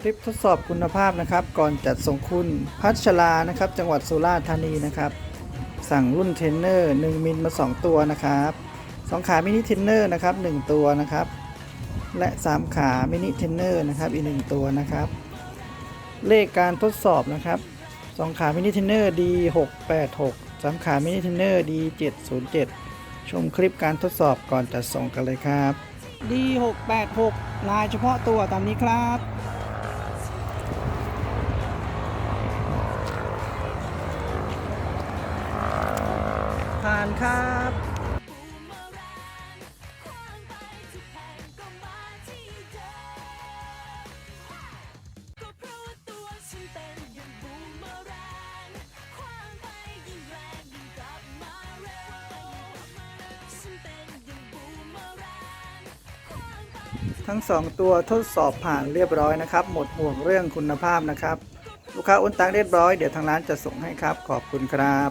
คลิปทดสอบคุณภาพนะครับ ก่อนจัดส่งคุณพัชรานะครับ จังหวัดสุราษฎร์ธานีนะครับ สั่งรุ่นเทนเนอร์1มิลมา 2 ตัวนะครับ2ขามินิเทนเนอร์นะครับ1ตัวนะครับ และ 3 ขามินิเทนเนอร์นะครับอีก 1 ตัวนะครับ เลขการทดสอบนะครับ 2 ขามินิเทนเนอร์ D686 3 ขามินิเทนเนอร์ D707 ชมคลิปการทดสอบก่อนจัดส่งกันเลยครับ D686 ลายเฉพาะตัวตามนี้ครับานครับก็เพราะว่าตัวฉันเป็นอย่างบูมเมอแรงคว้างไปยิ่งแรงยิ่งกลับมาเร็วฉันเป็นองบูมเมอแรงคว้างไปทั้ง 2 ตัวทดสอบผ่านเรียบร้อยนะครับ หมดห่วงเรื่องคุณภาพนะครับ ลูกค้าโอนตังเรียบร้อย เดี๋ยวทางร้านจะส่งให้ครับ ขอบคุณครับ